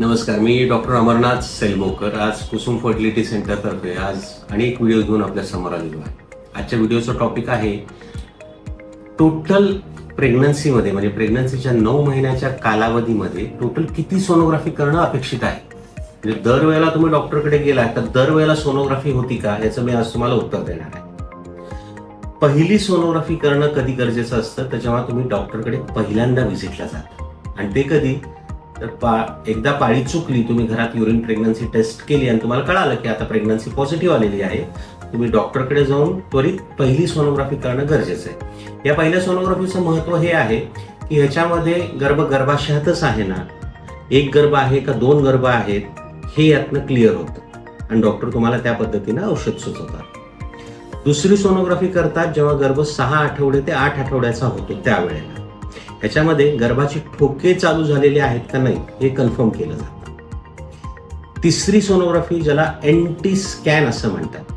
नमस्कार मी डॉक्टर अमरनाथ सेलमोकर. आज कुसुम फर्टिलिटी सेंटरतर्फे आज अनेक व्हिडिओ घेऊन आपल्यासमोर आलेलो आहे. आजच्या व्हिडिओचा टॉपिक आहे टोटल प्रेग्नन्सीमध्ये म्हणजे प्रेग्नन्सीच्या नऊ महिन्याच्या कालावधीमध्ये टोटल किती सोनोग्राफी करणं अपेक्षित आहे? म्हणजे दरवेळेला तुम्ही डॉक्टरकडे गेला तर दरवेळेला सोनोग्राफी होती का? याचं मी आज तुम्हाला उत्तर देणार आहे. पहिली सोनोग्राफी करणं कधी गरजेचं असतं? त्याच्यामुळे तुम्ही डॉक्टरकडे पहिल्यांदा व्हिजिटला जाता. आणि ते कधी? तर पा एकदा पाळी चुकली तुम्ही घरात युरिन प्रेग्नन्सी टेस्ट केली आणि तुम्हाला कळालं की आता प्रेग्नन्सी पॉझिटिव्ह आलेली आहे तुम्ही डॉक्टरकडे जाऊन त्वरित पहिली सोनोग्राफी करणं गरजेचं आहे. या पहिल्या सोनोग्राफीचं महत्त्व हे आहे की ह्याच्यामध्ये गर्भ गर्भाशयातच आहे ना एक गर्भ आहे का दोन गर्भ आहेत हे यातनं क्लिअर होतं. आणि डॉक्टर तुम्हाला त्या पद्धतीनं औषध सुचवतात. दुसरी सोनोग्राफी करतात जेव्हा गर्भ सहा आठवडे ते आठ आठवड्याचा होतो त्यावेळेला. ह्याच्यामध्ये गर्भाची ठोके चालू झालेले आहेत का नाही हे कन्फर्म केलं जातं. तिसरी सोनोग्राफी ज्याला एंटी स्कॅन असं म्हणतात.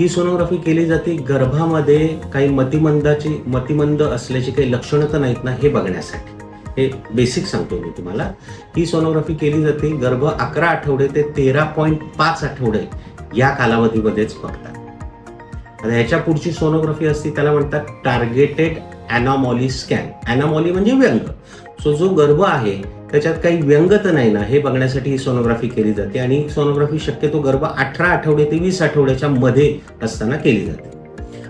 ही? सोनोग्राफी केली जाते गर्भामध्ये काही मतिमंदाची मतिमंद असल्याची काही लक्षणं तर नाहीत ना हे बघण्यासाठी. हे बेसिक सांगतो मी तुम्हाला. ही सोनोग्राफी केली जाते गर्भ अकरा आठवडे ते तेरा पॉईंट पाच आठवडे या कालावधीमध्येच बघतात आता ह्याच्या पुढची सोनोग्राफी असते त्याला म्हणतात टार्गेटेड अॅनामॉली स्कॅन अॅनामॉली म्हणजे व्यंग. सो जो गर्भ आहे त्याच्यात काही व्यंग तर नाही ना हे बघण्यासाठी ही सोनोग्राफी केली जाते आणि सोनोग्राफी शक्यतो गर्भ अठरा आठवडे ते वीस आठवड्याच्या मध्ये असताना केली जाते.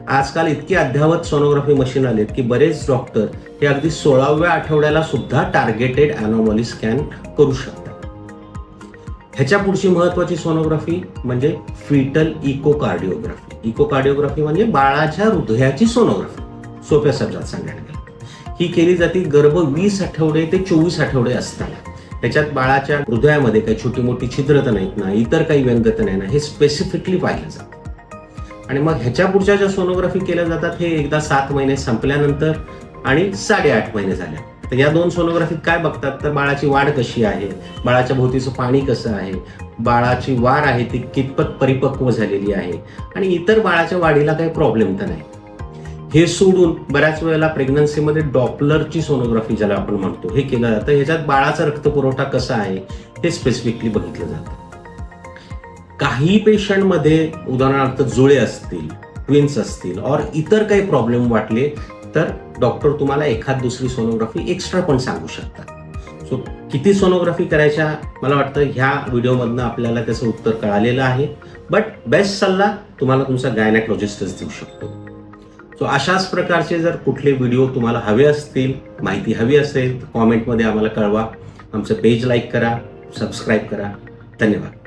आजकाल इतकी अद्यावत सोनोग्राफी मशीन आलेत की बरेच डॉक्टर हे अगदी सोळाव्या आठवड्याला सुद्धा टार्गेटेड अॅनॉमॉली स्कॅन करू शकतात. ह्याच्या पुढची महत्वाची सोनोग्राफी म्हणजे फिटल इकोकार्डिओग्राफी इकोकार्डिओग्राफी म्हणजे बाळाच्या हृदयाची सोनोग्राफी सोप्या शब्दात सांगायला गेलं ही केली जाते गर्भ वीस आठवडे ते चोवीस आठवडे असताना. त्याच्यात बाळाच्या हृदयामध्ये काही छोटी मोठी छिद्र तर नाहीत ना इतर काही व्यंगत नाही ना हे स्पेसिफिकली पाहिलं जातं. आणि मग ह्याच्या पुढच्या ज्या सोनोग्राफी केल्या जातात हे एकदा सात महिने संपल्यानंतर आणि साडेआठ महिने झाल्या तर या दोन सोनोग्राफीत काय बघतात? तर बाळाची वाढ कशी आहे? बाळाच्या भोवतीचं पाणी कसं आहे? बाळाची वाढ आहे ती कितपत परिपक्व झालेली आहे? आणि इतर बाळाच्या वाढीला काही प्रॉब्लेम तर नाही. हे सोडून बऱ्याच वेळेला प्रेग्नन्सीमध्ये डॉपलरची सोनोग्राफी ज्याला आपण म्हणतो हे केलं जातं. ह्याच्यात बाळाचा रक्तपुरवठा कसा आहे हे स्पेसिफिकली बघितलं जातं. काही पेशंटमध्ये उदाहरणार्थ जुळे असतील ट्विन्स असतील और इतर काही प्रॉब्लेम वाटले तर डॉक्टर तुम्हाला एखाद दुसरी सोनोग्राफी एक्स्ट्रा पण सांगू शकतात. सो किती सोनोग्राफी करायच्या? मला वाटतं ह्या व्हिडिओमधनं आपल्याला त्याचं उत्तर कळालेलं आहे. बट बेस्ट सल्ला तुम्हाला तुमचा गायनॅकोलॉजिस्टच देऊ शकतो. सो अशाच प्रकारचे जर कुठले व्हिडिओ तुम्हाला हवे असतील माहिती हवी असेल तर कॉमेंटमध्ये आम्हाला कळवा. आमचं पेज लाईक करा सबस्क्राईब करा. धन्यवाद.